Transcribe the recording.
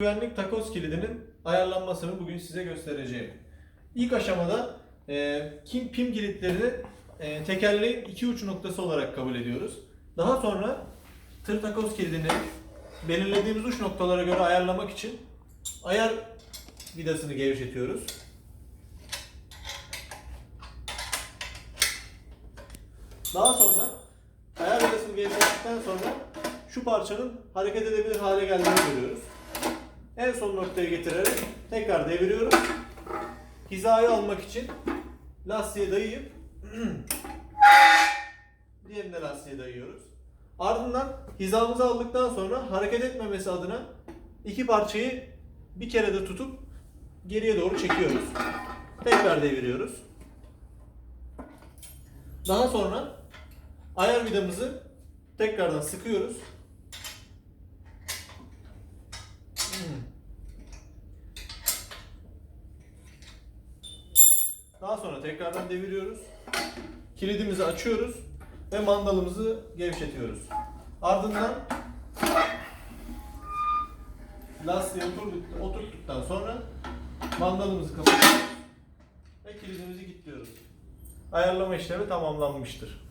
Güvenlik takoz kilidinin ayarlanmasını bugün size göstereceğim. İlk aşamada e, kim pim kilitlerini e, tekerleğin iki uç noktası olarak kabul ediyoruz. Daha sonra tır takoz kilidini belirlediğimiz uç noktalara göre ayarlamak için ayar vidasını gevşetiyoruz. Daha sonra ayar vidasını gevşettikten sonra şu parçanın hareket edebilir hale geldiğini görüyoruz. Son noktaya getirerek tekrar deviriyoruz. Hizayı almak için lastiğe dayayıp diğerine lastiğe dayıyoruz. Ardından hizamızı aldıktan sonra hareket etmemesi adına iki parçayı bir kere de tutup geriye doğru çekiyoruz. Tekrar deviriyoruz. Daha sonra ayar vidamızı tekrardan sıkıyoruz. Daha sonra tekrardan deviriyoruz. Kilidimizi açıyoruz ve mandalımızı gevşetiyoruz. Ardından lastiğe oturduk, oturttuktan sonra mandalımızı kapatıyoruz ve kilidimizi kilitliyoruz. Ayarlama işlemi tamamlanmıştır.